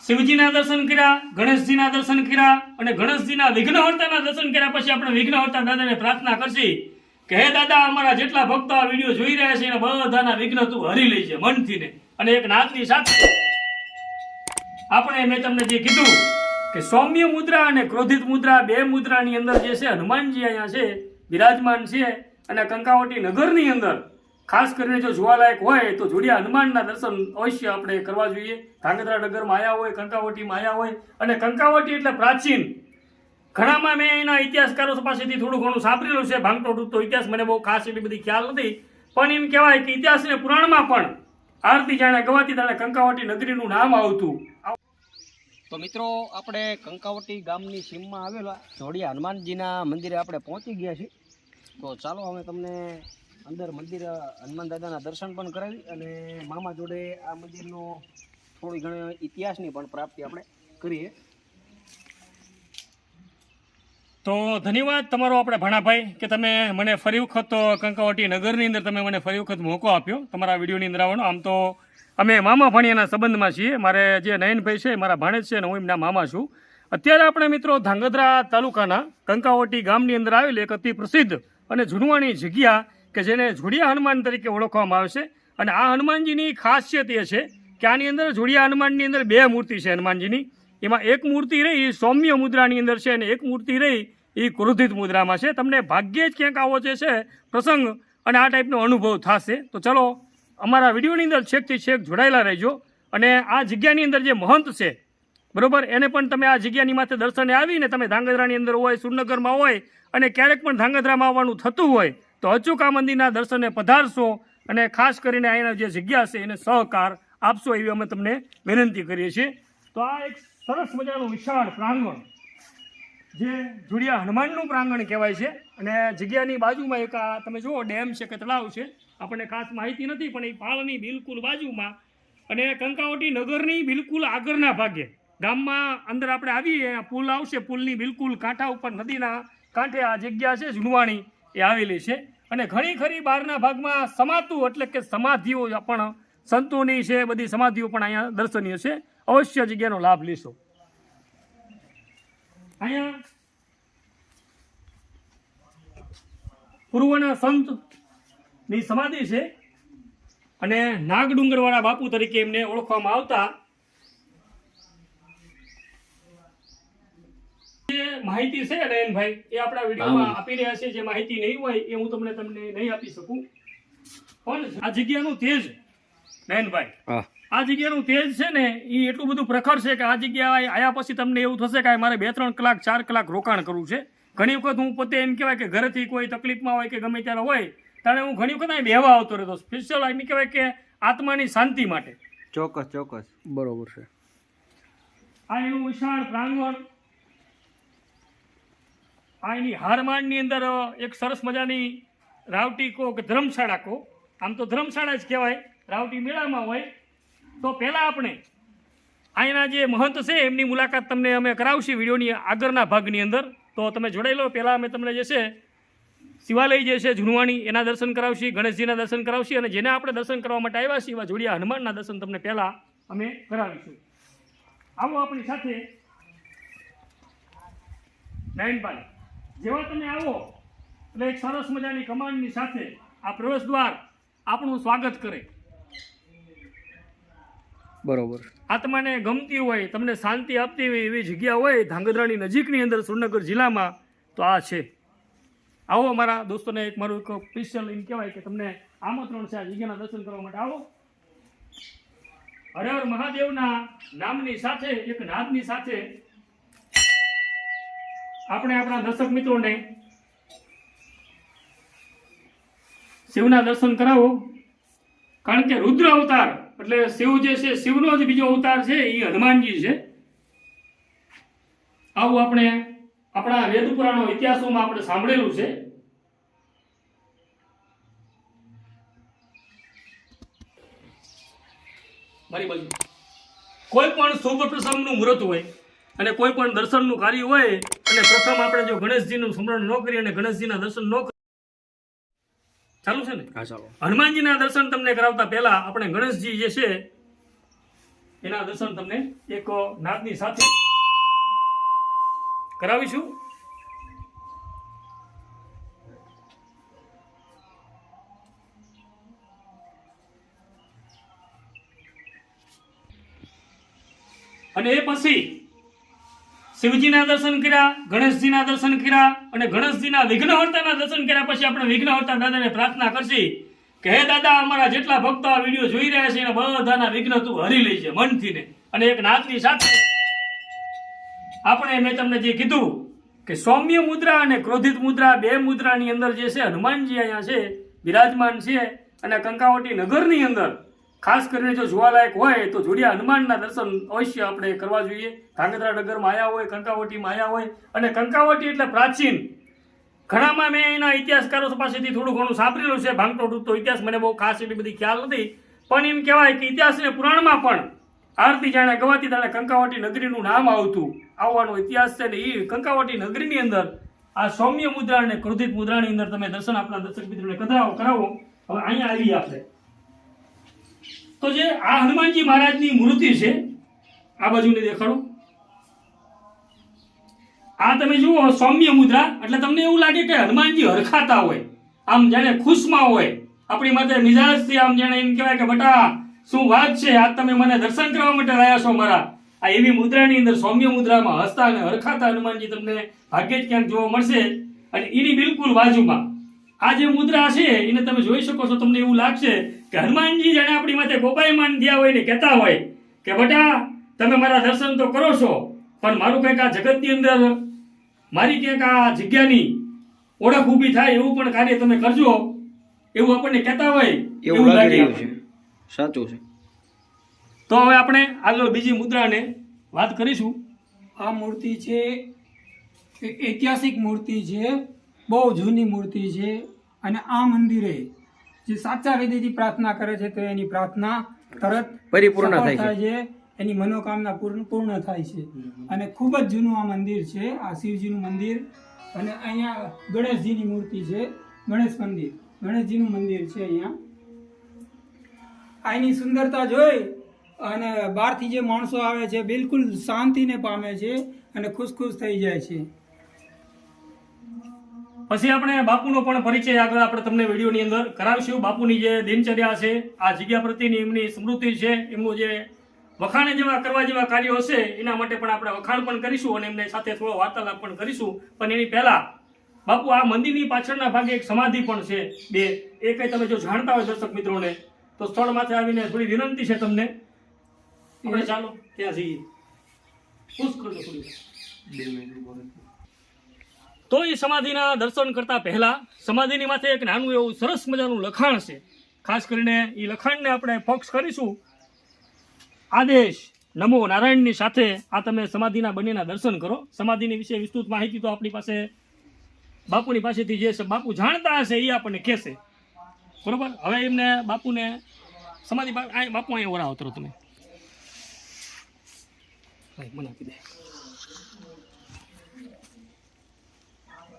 શિવજીના દર્શન કર્યા, ગણેશજીના દર્શન કર્યા અને ગણેશજીના વિઘ્નહર્તાના દર્શન કર્યા પછી આપણે વિઘ્નહર્તા દાદાને પ્રાર્થના કરશી કે હે દાદા, અમારા જેટલા ભક્તો આ વીડિયો જોઈ રહ્યા છે, એના બધાના વિઘ્ન તું હરી લેજે મનથી ને અને એક નાદની સાથે આપણે મેં તમને જે કીધું કે સૌમ્ય મુદ્રા અને ક્રોધિત મુદ્રા બે મુદ્રાની અંદર જે છે, હનુમાનજી અહીંયા છે, બિરાજમાન છે અને કંકાવટી નગરની અંદર ખાસ કરીને જો જોવાલાયક હોય તો જોડિયા હનુમાનના દર્શન અવશ્ય આપણે કરવા જોઈએ. ધાંગધ્રા નગરમાં આવ્યા હોય, કંકાવટીમાં આવ્યા હોય અને કંકાવટી એટલે પ્રાચીન. ઘણામાં મેં એના ઇતિહાસકારો પાસેથી થોડું ઘણું સાંભળેલું છે. ભાંગતો તો ઇતિહાસ મને બહુ ખાસ એટલી બધી ખ્યાલ નથી. પણ એમ કહેવાય કે ઇતિહાસ અને પુરાણમાં પણ આરતી જાણે ગવાતી જાણે કંકાવટી નગરીનું નામ આવતું. તો મિત્રો, આપણે કંકાવટી ગામની સીમમાં આવેલા જોડિયા હનુમાનજીના મંદિરે આપણે પહોંચી ગયા છીએ. તો ચાલો અમે તમને અંદર મંદિર હનુમાન દાદાના દર્શન પણ કરાવી અને મામા જોડે આ મંદિરનો થોડી ઘણી ઇતિહાસની પણ પ્રાપ્તિ આપણે કરીએ. તો ધન્યવાદ તમારો આપણે ભાણાભાઈ, કે તમે મને ફરી વખત કંકાવટી નગરની અંદર તમે મને ફરી વખત મોકો આપ્યો તમારા વિડીયોની અંદર આવવાનો. આમ તો અમે મામા ભાણિયાના સંબંધમાં છીએ. મારે જે નયનભાઈ છે મારા ભાણેજ છે અને હું એમના મામા છું. અત્યારે આપણે મિત્રો ધાંગધ્રા તાલુકાના કંકાવટી ગામની અંદર આવેલી એક અતિ પ્રસિદ્ધ અને જૂનવાણી જગ્યા કે જેને જોડિયા હનુમાન તરીકે ઓળખવામાં આવે છે. અને આ હનુમાનજીની ખાસિયત એ છે કે આની અંદર જોડિયા હનુમાનની અંદર બે મૂર્તિ છે હનુમાનજીની. એમાં એક મૂર્તિ રહી એ સૌમ્ય મુદ્રાની અંદર છે અને એક મૂર્તિ રહી એ ક્રોધિત મુદ્રામાં છે. તમને ભાગ્યે જ ક્યાંક આવો જે છે પ્રસંગ અને આ ટાઈપનો અનુભવ થશે. તો ચલો, અમારા વિડીયોની અંદર છેકથી છેક જોડાયેલા રહેજો. અને આ જગ્યાની અંદર જે મહંત છે, બરાબર, એને પણ તમે આ જગ્યાની માથે દર્શને આવીને તમે ધાંગધ્રાની અંદર હોય, સુરનગરમાં હોય અને ક્યારેક પણ ધાંગધ્રામાં આવવાનું થતું હોય તો અચુકા મંદિરના દર્શને પધારશો અને ખાસ કરીને અહીંના જે જગ્યા છે એને સહકાર આપશો એવી અમે તમને વિનંતી કરીએ છીએ. તો આ એક સરસ મજાનું વિશાળ પ્રાંગણ જે જોડિયા હનુમાનનું પ્રાંગણ કહેવાય છે અને જગ્યાની બાજુમાં એક આ તમે જુઓ, ડેમ છે કે તળાવ છે. આપણને ખાસ માહિતી નથી, પણ એ પાળની બિલકુલ બાજુમાં અને કંકાવટી નગરની બિલકુલ આગળના ભાગે ગામમાં અંદર આપણે આવીએ પુલ આવશે, પુલની બિલકુલ કાંઠા ઉપર, નદીના કાંઠે આ જગ્યા છે જુનવાણી એ આવેલી છે. અને ઘણી ખરી બહારના ભાગમાં સમાતું એટલે કે સમાધિઓ પણ સંતોની છે, બધી સમાધિઓ પણ અહીંયા દર્શનીય છે. અવશ્ય જગ્યાનો લાભ લેશો. અહીંયા પૂર્વના સંતની સમાધિ છે. અને નાગડુંગરવાળા બાપુ તરીકે એમને ઓળખવામાં આવતા માહિતી છે નયનભાઈ એ આપણા વિડીયોમાં આપી રહ્યા છે. જે માહિતી નહીં હોય એ હું તમને તમને નહીં આપી શકું. પણ આ જગ્યાનું તેજ નયનભાઈ આ જગ્યાનું તેજ છે ને એ એટલું બધું પ્રખર છે કે આ જગ્યા આયા પછી તમને એવું થશે કે મારે બે ત્રણ કલાક ચાર કલાક રોકાણ કરવું છે. ઘણી વખત હું પોતે એમ કહેવાય કે ઘરેથી કોઈ તકલીફમાં હોય કે ગમે ત્યારે હોય ત્યારે હું ઘણી વખત અહીં બેહવા આવતો રહેતો. સ્પેશિયલ એમ કહેવાય કે આત્માની શાંતિ માટે. ચોક્કસ ચોક્કસ. બરોબર છે. આ એનું વિશાળ પ્રાંગણ આ એની હારમાળની અંદર એક સરસ મજાની રાવટી કો કે ધર્મશાળા કો. આમ તો ધર્મશાળા જ કહેવાય, રાવટી મેળામાં હોય. તો પહેલાં આપણે અહીંના જે મહંત છે, એમની મુલાકાત તમને અમે કરાવશું વિડીયોની આગળના ભાગની અંદર. તો તમે જોડાઈ લો, પહેલાં અમે તમને જે છે, શિવાલય જે છે ઝુણવાણી એના દર્શન કરાવશી, ગણેશજીના દર્શન કરાવશી અને જેને આપણે દર્શન કરવા માટે આવ્યા છીએ, એવા જોડિયા હનુમાનના દર્શન તમને પહેલાં અમે કરાવીશું. આવો આપણી સાથે. નયનભાઈ જેવા તમે આવો એટલે એક સરસ મજાની કમાન્ડની સાથે આ પ્રવેશ દ્વાર આપણું સ્વાગત કરે. બરોબર. આત્માને ગમતી હોય તમને શાંતિ આપતી હોય એવી જગ્યા હોય ધાંગધ્રાની નજીકની અંદર સુરનગર જિલ્લામાં તો આ છે. આવો મારા દોસ્તોને એક મારું એક સ્પેશિયલ એમ કહેવાય કે તમને આમંત્રણ છે આ જગ્યાના દર્શન કરવા માટે. આવો. હર હર મહાદેવના નામની સાથે એક નાદની સાથે આપણે આપણા દર્શક મિત્રોને શિવના દર્શન કરાવો. કારણ કે રુદ્ર અવતાર, એટલે શિવ જે છે, શિવનો જ બીજો અવતાર છે, એ હનુમાનજી છે. આવું આપણે આપણા વેદ પુરાણો ઇતિહાસોમાં આપણે સાંભળેલું છે. મારી કોઈ પણ શુભ પ્રસંગનું મુહૂર્ત હોય અને કોઈ પણ દર્શનનું કાર્ય હોય અને પ્રથમ આપણે જો ગણેશજીનું સ્મરણ ન કરીએ અને ગણેશજીના દર્શન ન ચાલુ છે ને? હા ચાલો. હનુમાનજીના દર્શન તમને કરાવતા પહેલા આપણે ગણેશજી જે છે એના દર્શન તમને એક નાદની સાથે કરાવીશું. અને એ પછી શિવજીના દર્શન કર્યા, ગણેશજીના દર્શન કર્યા અને ગણેશજીના વિઘ્નહર્તાના દર્શન કર્યા પછી આપણે વિઘ્નહર્તા દાદાને પ્રાર્થના કરશી કે હે દાદા, અમારા જેટલા ભક્તો આ વીડિયો જોઈ રહ્યા છે એને બધાના વિઘ્ન તું હરી લેજે મનથી ને અને એક નાતની સાથે આપણે મેં તમને જે કીધું કે સૌમ્ય મુદ્રા અને ક્રોધિત મુદ્રા બે મુદ્રાની અંદર જે છે, હનુમાનજી અહીંયા છે, બિરાજમાન છે અને કંકાવટી નગરની અંદર ખાસ કરીને જો જોવાલાયક હોય તો જોડિયા હનુમાનના દર્શન અવશ્ય આપણે કરવા જોઈએ. ધાંગધ્રા નગરમાં આવ્યા હોય, કંકાવટીમાં આવ્યા હોય અને કંકાવટી એટલે પ્રાચીન. ઘણામાં મેં એના ઇતિહાસકારો પાસેથી થોડું ઘણું સાંભળેલું છે ભાંગતો તૂટતો ઇતિહાસ મને બહુ ખાસ એટલી બધી ખ્યાલ નથી. પણ એમ કહેવાય કે ઇતિહાસ અને પુરાણમાં પણ આરતી જાણે ગવાતી તાણે કંકાવટી નગરીનું નામ આવતું. આવવાનો ઇતિહાસ છે ને એ કંકાવટી નગરીની અંદર આ સૌમ્ય મુદ્રા અને ક્રોધિત મુદ્રાની અંદર તમે દર્શન આપણા દર્શક મિત્રોને કરાવો કરાવો. હવે અહીંયા આવી આપણે. તો જે આ હનુમાનજી મહારાજની મૂર્તિ છે, આ બાજુની દેખાડો. આ તમે જુઓ, સૌમ્ય મુદ્રા, એટલે તમને એવું લાગે કે હનુમાનજી હરખાતા હોય, આમ જાણે ખુશમાં હોય. આપણી માથે મિજાજથી આમ જાણે એમ કહેવાય કે બટા, શું વાત છે, આજ તમે મને દર્શન કરવા માટે આવ્યા છો મારા. આ એવી મુદ્રાની અંદર સૌમ્ય મુદ્રામાં હસતા અને હરખાતા હનુમાનજી તમને ભાગ્યે જ ક્યાંક જોવા મળશે. અને એની બિલકુલ બાજુમાં આ જે મુદ્રા છે, એને તમે જોઈ શકો છો, તમને એવું લાગશે કે હનુમાનજી જેને આપણી માથે ગોપાયમાન થયા હોય ને કહેતા હોય કે બટા તમે મારા દર્શન તો કરો છો પણ મારું કંઈક આ જગતની અંદર મારી ક્યાંક આ જગ્યાની ઓળખ ઊભી થાય એવું પણ કાર્ય તમે કરજો એવું આપણને કહેતા હોય એવું લાગી રહ્યું છે. સાચું છે. તો હવે આપણે આગળ બીજી મુદ્રાને વાત કરીશું. આ મૂર્તિ છે એક ઐતિહાસિક મૂર્તિ છે બહુ જૂની મૂર્તિ છે અને આ મંદિરે જે સાચા હૃદયથી પ્રાર્થના કરે છે તો એની પ્રાર્થના તરત પરિપૂર્ણ થાય છે. એની મનોકામના પૂર્ણ પૂર્ણ થાય છે. અને ખૂબ જ જૂનું આ મંદિર છે. આ શિવજીનું મંદિર. અને અહીંયા ગણેશજીની મૂર્તિ છે. ગણેશ મંદિર. ગણેશજીનું મંદિર છે અહીંયા. આની સુંદરતા જોઈ અને બહારથી જે માણસો આવે છે બિલકુલ શાંતિને પામે છે અને ખુશ ખુશ થઈ જાય છે. પછી આપણે બાપુનો પણ પરિચય આગળ આપણે તમને વિડીયોની અંદર કરાવીશું. બાપુની જે દિનચર્યા છે, આ જગ્યા પ્રત્યેની એમની સ્મૃતિ છે, એમનું જે વખાણ જેવા, કરવા જેવા કાર્યો હશે, એના માટે પણ આપણે વખાણ પણ કરીશું અને એમને સાથે થોડો વાર્તાલાપ પણ કરીશું. પણ એની પહેલા, બાપુ, આ મંદિરની પાછળના ભાગે એક સમાધિ પણ છે, બે. એ કંઈ તમે જો જાણતા હોય દર્શક મિત્રોને, તો સ્થળ માથે આવીને થોડી વિનંતી છે તમને. આપણે ચાલો, ત્યાં જઈએ. ખુશ કરજો થોડી. તો એ સમાધિના દર્શન કરતા પહેલા સમાધિની માથે એક નાનું એવું સરસ મજાનું લખાણ છે. ખાસ કરીને એ લખાણને આપણે ફોક્સ કરીશું. આદેશ, નમો નારાયણની સાથે આ તમે સમાધિના બંનેના દર્શન કરો. સમાધિની વિશે વિસ્તૃત માહિતી તો આપણી પાસે બાપુની પાસેથી જે છે બાપુ જાણતા હશે એ આપણને કહેશે. બરોબર? હવે એમને બાપુને સમાધિ બાપુ અહીંયા ઓરા ઉતરો તમે. મને આપી દે.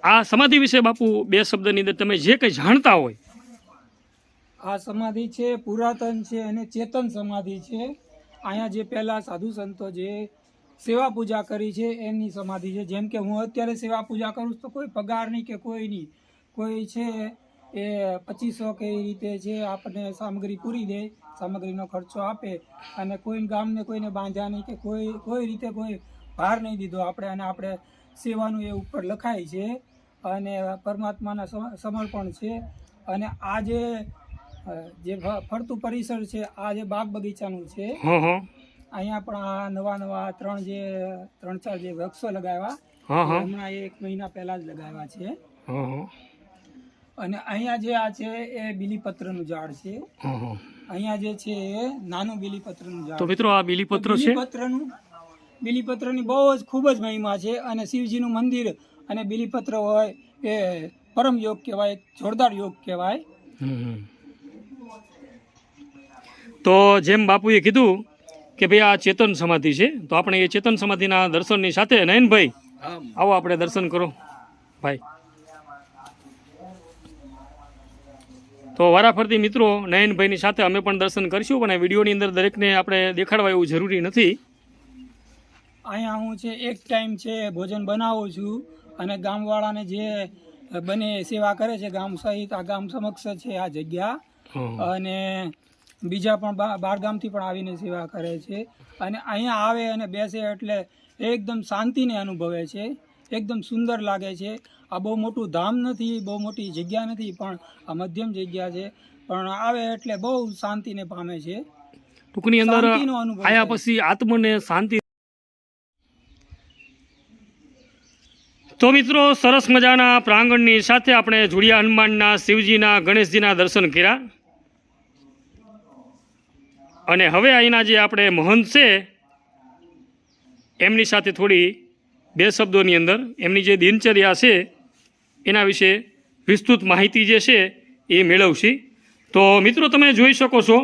આ સમાધિ વિશે બાપુ બે શબ્દની અંદર તમે જે કંઈ જાણતા હોય. આ સમાધિ છે, પુરાતન છે અને ચેતન સમાધિ છે. અહીંયા જે પહેલાં સાધુ સંતો જે સેવા પૂજા કરી છે, એમની સમાધિ છે. જેમ કે હું અત્યારે સેવા પૂજા કરું તો કોઈ પગાર નહીં કે કોઈ નહીં. કોઈ છે એ પચીસો કે એ રીતે છે આપણને સામગ્રી પૂરી દે, સામગ્રીનો ખર્ચો આપે અને કોઈ ગામને કોઈને બાંધ્યા નહીં કે કોઈ કોઈ રીતે કોઈ ભાર નહીં દીધો આપણે અને આપણે સેવાનું એ ઉપર લખાય છે. અને પરમાત્માના સમર્પણ છે. અને આ જે જે ફરતું પરિસર છે આ જે બાગ બગીચાનું છે અહીંયા પણ આ નવા નવા ત્રણ જે ત્રણ ચાર જે વૃક્ષો લગાવ્યા. હમણાં એક મહિના પહેલા જ લગાવ્યા છે. અને અહીંયા જે આ છે એ બીલીપત્રનું ઝાડ છે. અહીંયા જે છે એ નાનું બીલીપત્રનું ઝાડ તો મિત્રો આ બીલીપત્ર છે? બીલીપત્રનું બીલીપત્રની બહુ જ ખૂબ જ મહિમા છે. અને શિવજીનું મંદિર અને બિલીપત્ર હોય એ પરમ યોગ કહેવાય જોરદાર યોગ કહેવાય. તો જેમ બાપુએ કીધું કે ભાઈ આ ચેતન સમાધિ છે તો આપણે એ ચેતન સમાધિના દર્શનની સાથે નયનભાઈ આવો આપણે દર્શન કરો. ભાઈ. તો વારાફરતી મિત્રો નયનભાઈની સાથે અમે પણ દર્શન કરીશું પણ આ વિડીયોની અંદર દરેકને આપણે દેખાડવા એવું જરૂરી નથી. અહીંયા હું છે એક ટાઈમ છે ભોજન બનાવું છું. અને ગામવાળાને જે બને સેવા કરે છે ગામ સહિત આ ગામ સમક્ષ છે આ જગ્યા. અને બીજા પણ બા- બાર ગામથી પણ આવીને સેવા કરે છે. અને અહીંયા આવે અને બેસે એટલે એકદમ શાંતિને અનુભવે છે. એકદમ સુંદર લાગે છે. આ બહુ મોટું ધામ નથી બહુ મોટી જગ્યા નથી પણ આ મધ્યમ જગ્યા છે. પણ આવે એટલે બહુ શાંતિને પામે છે. ટૂંકની અંદર આયા. પછી આત્મને શાંતિ તો મિત્રો, સરસ મજાના પ્રાંગણની સાથે આપણે જોડિયા હનુમાનના શિવજીના, ગણેશજીના દર્શન કર્યા. અને હવે અહીંના જે આપણે મહંત છે, એમની સાથે થોડી બે શબ્દોની અંદર, એમની જે દિનચર્યા છે, એના વિશે વિસ્તૃત માહિતી જે છે, એ મેળવશી. તો મિત્રો, તમે જોઈ શકો છો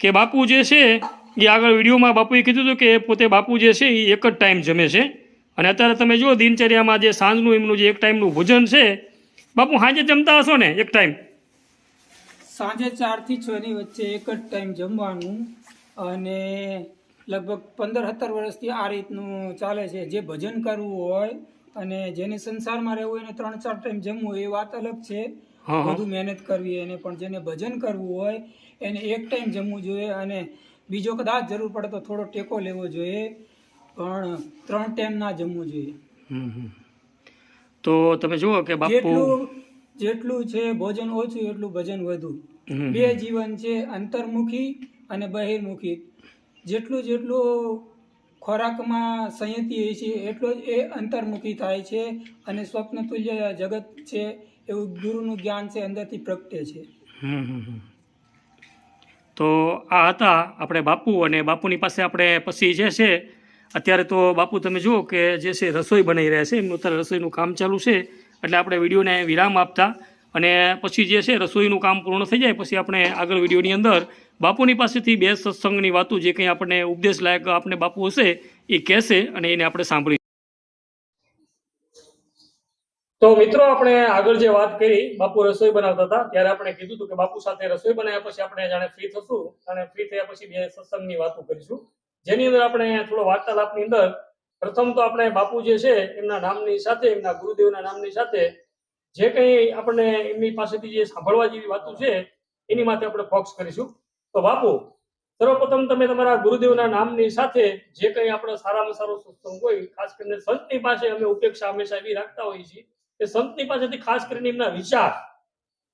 કે બાપુ જે છે, એ આગળ વિડીયોમાં બાપુએ કીધું હતું કે પોતે બાપુ જે છે, એ એક જ ટાઈમ જમે છે. અને અત્યારે તમે જુઓ દિનચર્યામાં જે સાંજનું એમનું જે એક ટાઈમનું ભોજન છે બાપુ સાંજે જમતા હશો ને એક ટાઈમ? સાંજે ચારથી છ ની વચ્ચે એક જ ટાઈમ જમવાનું અને લગભગ પંદર સત્તર વર્ષથી આ રીતનું ચાલે છે. જે ભજન કરવું હોય અને જેને સંસારમાં રહેવું હોય એને ત્રણ ચાર ટાઈમ જમવું એ વાત અલગ છે. વધુ મહેનત કરવી એને પણ જેને ભજન કરવું હોય એને એક ટાઈમ જમવું જોઈએ અને બીજો કદાચ જરૂર પડે તો થોડો ટેકો લેવો જોઈએ. પણ ત્રણ ટાઈમ ના જમવું જોઈએ. તો તમે જુઓ કે બાપુ જેટલું છે ભોજન ઓછું એટલું ભજન વધુ. બે જીવન છે અંતર્મુખી અને બહિર્મુખી. જેટલું જેટલું ખોરાકમાં સંયતી હોય છે એટલો જ એ અંતર્મુખી થાય છે અને સ્વપ્ન તુલ્ય જગત છે એવું ગુરુનું જ્ઞાન છે અંદરથી પ્રગટે છે. તો આ હતા આપણે બાપુ અને બાપુની પાસે આપણે પછી જે છે અત્યારે તો બાપુ તમે જુઓ કે જે છે રસોઈ બનાવી રહ્યા છે, એમનું અત્યારે રસોઈનું કામ ચાલુ છે, એટલે આપણે વિડીયોને વિરામ આપતા અને પછી જે છે રસોઈનું કામ પૂર્ણ થઈ જાય પછી આપણે આગળ વિડીયોની અંદર બાપુની પાસેથી બે સત્સંગની વાતો જે કંઈ આપણને ઉપદેશ લાયક આપણે બાપુ હશે એ કહેશે અને એને આપણે સાંભળી તો મિત્રો આપણે આગળ જે વાત કરી, બાપુ રસોઈ બનાવતા હતા, ત્યારે આપણે કીધું હતું કે બાપુ સાથે રસોઈ બનાવ્યા પછી આપણે જાણે ફ્રી થશું અને ફ્રી થયા પછી બે સત્સંગની વાતો કરીશું. જેની અંદર આપણે થોડો વાર્તાલાપની અંદર પ્રથમ તો આપણે બાપુ જે છે, એમના નામની સાથે, એમના ગુરુદેવના નામની સાથે જે કંઈ આપણને એમની પાસેથી જે સાંભળવા જેવી વાતો છે, એની માટે આપણે ફોક્સ કરીશું. તો બાપુ, સર્વપ્રથમ તમે તમારા ગુરુદેવના નામની સાથે જે કંઈ આપણો સારામાં સારો સત્સંગ હોય, ખાસ કરીને સંતની પાસે અમે ઉપેક્ષા હંમેશા એવી રાખતા હોઈએ છીએ કે સંતની પાસેથી ખાસ કરીને એમના વિચાર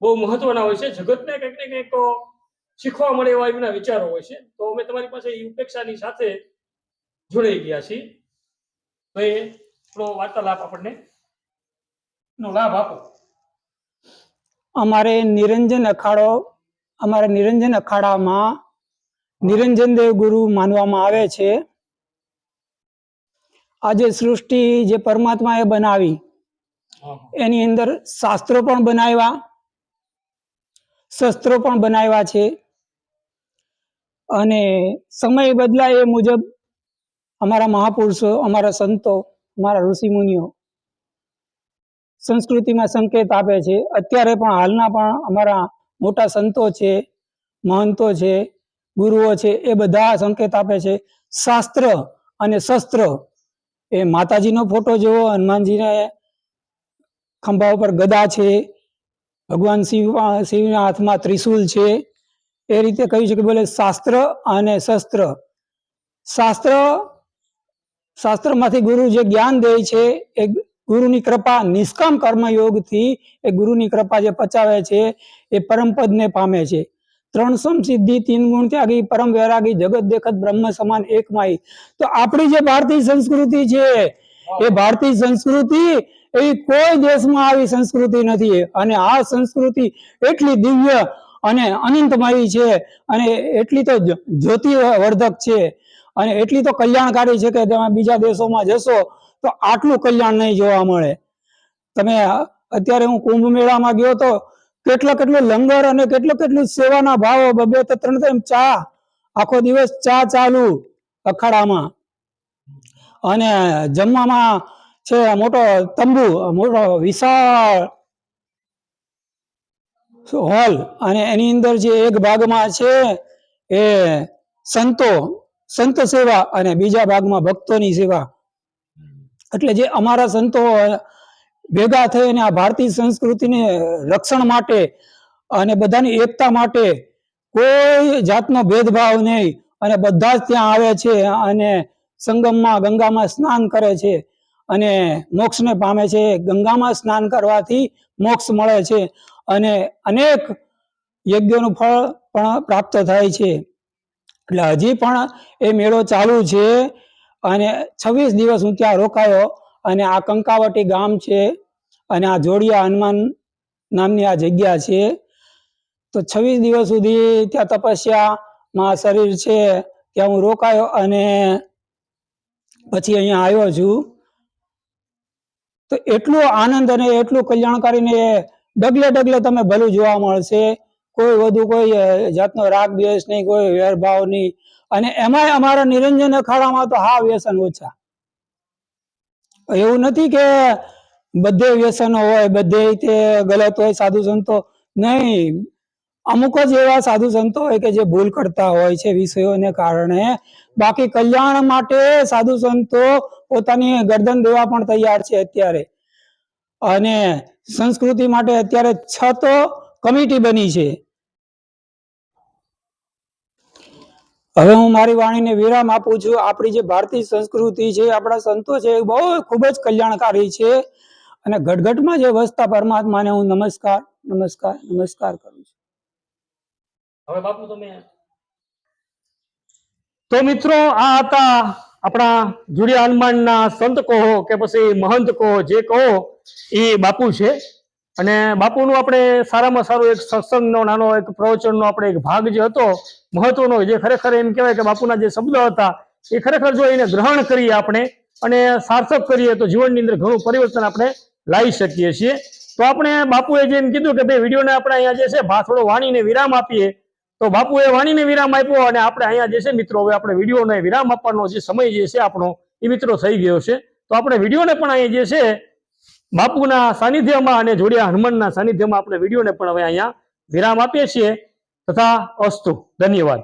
બહુ મહત્વના હોય છે. જગતને કંઈક ને કંઈક શીખવા મળે એવા એમના વિચારો હોય છે. તો અમે તમારી પાસે એ ઉપેક્ષાની સાથે જોડાઈ ગયા છીએ. તો એ થોડો વાર્તાલાપ આપણને નો લાભ આપો. અમારે નિરંજન અખાડો અમારા નિરંજન અખાડામાં નિરંજન દેવ ગુરુ માનવામાં આવે છે. આજે સૃષ્ટિ જે પરમાત્માએ બનાવી એની અંદર શાસ્ત્રો પણ બનાવ્યા શસ્ત્રો પણ બનાવ્યા છે. અને સમય બદલાય એ મુજબ અમારા મહાપુરુષો, અમારા સંતો, અમારા ઋષિમુનિઓ સંસ્કૃતિમાં સંકેત આપે છે. અત્યારે પણ હાલના પણ અમારા મોટા સંતો છે, મહંતો છે, ગુરુઓ છે, એ બધા સંકેત આપે છે. શાસ્ત્ર અને શસ્ત્ર એ માતાજીનો ફોટો જેવો હનુમાનજીને ખંભા ઉપર ગદા છે, ભગવાન શિવ, શિવના હાથમાં ત્રિશૂલ છે. એ રીતે કહ્યું છે બોલે શાસ્ત્ર અને શસ્ત્ર. શાસ્ત્ર, શાસ્ત્રમાંથી ગુરુ જે જ્ઞાન દે છે, એ ગુરુની કૃપા નિષ્કામ કર્મયોગથી એ ગુરુની કૃપા જે પચાવે છે, એ પરમપદને પામે છે. ત્રણસમ સિદ્ધિ, તીન ગુણ ત્યાગી, પરમ વૈરાગી, જગત દેખત, બ્રહ્મ સમાન એકમાઈ તો આપણી જે ભારતીય સંસ્કૃતિ છે, એ ભારતીય સંસ્કૃતિ, એવી કોઈ દેશમાં આવી સંસ્કૃતિ નથી. અને આ સંસ્કૃતિ એટલી દિવ્ય અને અનંતમય છે. અને એટલી તો જ્યોતિવર્ધક છે. અને એટલી તો કલ્યાણકારી છે કે તમે બીજા દેશોમાં જશો તો આટલું કલ્યાણ નહીં જોવા મળે. તમે અત્યારે હું કુંભ મેળામાં ગયો તો કેટલો કેટલો લંગર અને કેટલો કેટલું સેવાના ભાવો, બબે તો ત્રણ ત્રણ ચા, આખો દિવસ ચા ચાલુ અખાડામાં. અને જમવામાં છે મોટો તંબુ, મોટો વિશાળ હોલ. અને એની અંદર જે એક ભાગમાં છે એ સંતો, સંત સેવા અને બીજા ભાગમાં ભક્તોની સેવા. એટલે જે અમારા સંતો ભેગા થઈને આ ભારતીય સંસ્કૃતિને રક્ષણ માટે અને બધાની એકતા માટે કોઈ જાતનો ભેદભાવ નહીં. અને બધા જ ત્યાં આવે છે અને સંગમમાં, ગંગામાં સ્નાન કરે છે. અને મોક્ષને પામે છે. ગંગામાં સ્નાન કરવાથી મોક્ષ મળે છે અને અનેક યજ્ઞનું ફળ પણ પ્રાપ્ત થાય છે. એટલે હજી પણ એ મેળો ચાલુ છે અને છવ્વીસ દિવસ હું ત્યાં રોકાયો અને આ કંકાવટી ગામ છે અને આ જોડિયા હનુમાન નામની આ જગ્યા છે. તો છવ્વીસ દિવસ સુધી ત્યાં તપસ્યામાં શરીર છે. ત્યાં હું રોકાયો અને પછી અહીંયા આવ્યો છું. એટલો આનંદ અને એટલું કલ્યાણકારી ને ડગલે ડગલે તમે ભલું જોવા મળશે. કોઈ વધુ કોઈ જાતનો રાગ, દ્વેષ નહીં, કોઈ વેરભાવ નહીં. અને એમાંય અમારા નિરંજન અખાડામાં તો હા વ્યસન ઓછા. એવું નથી કે બધે વ્યસનો હોય, બધે તે ગલત હોય, સાધુ સંતો નહીં. અમુક જ એવા સાધુ સંતો હોય કે જે ભૂલ કરતા હોય છે વિષયોને કારણે. બાકી કલ્યાણ માટે સાધુ સંતો પોતાની ગરદન દેવા પણ તૈયાર છે અત્યારે. અને સંસ્કૃતિ માટે અત્યારે છ તો કમિટી બની છે. હવે હું મારી વાણીને વિરામ આપું છું. આપણી જે ભારતીય સંસ્કૃતિ છે આપણા સંતો છે એ બહુ ખૂબ જ કલ્યાણકારી છે. અને ઘટઘટમાં જે વસતા પરમાત્માને હું નમસ્કાર નમસ્કાર નમસ્કાર કરું છું. હવે બાપુ તમે તો મિત્રો આ હતા આપણા જુડિયા હનુમાનના સંત કહો કે પછી મહંત કહો જે કહો એ બાપુ છે. અને બાપુનું આપણે સારામાં સારું એક સત્સંગનો નાનો એક પ્રવચનનો આપણે એક ભાગ જે હતો, મહત્વનો, જે ખરેખર એમ કહેવાય કે બાપુના જે શબ્દો હતા, એ ખરેખર જો એને ગ્રહણ કરીએ આપણે અને સાર્થક કરીએ તો જીવનની અંદર ઘણું પરિવર્તન આપણે લાવી શકીએ છીએ. તો આપણે બાપુએ જેમ કીધું કે ભાઈ વિડીયોને આપણે અહીંયા જે છે થોડો વાણીને વિરામ આપીએ. તો બાપુએ વાણીને વિરામ આપ્યો અને આપણે અહીંયા જે છે મિત્રો, હવે આપણે વિડીયોને વિરામ આપવાનો જે સમય જે છે આપણો, એ મિત્રો થઈ ગયો છે. તો આપણે વિડીયોને પણ અહીંયા જે છે બાપુના સાનિધ્યમાં અને જોડિયા હનુમાનના સાનિધ્યમાં આપણે વિડીયોને પણ હવે અહીંયા વિરામ આપીએ છીએ તથા અસ્તુ. ધન્યવાદ.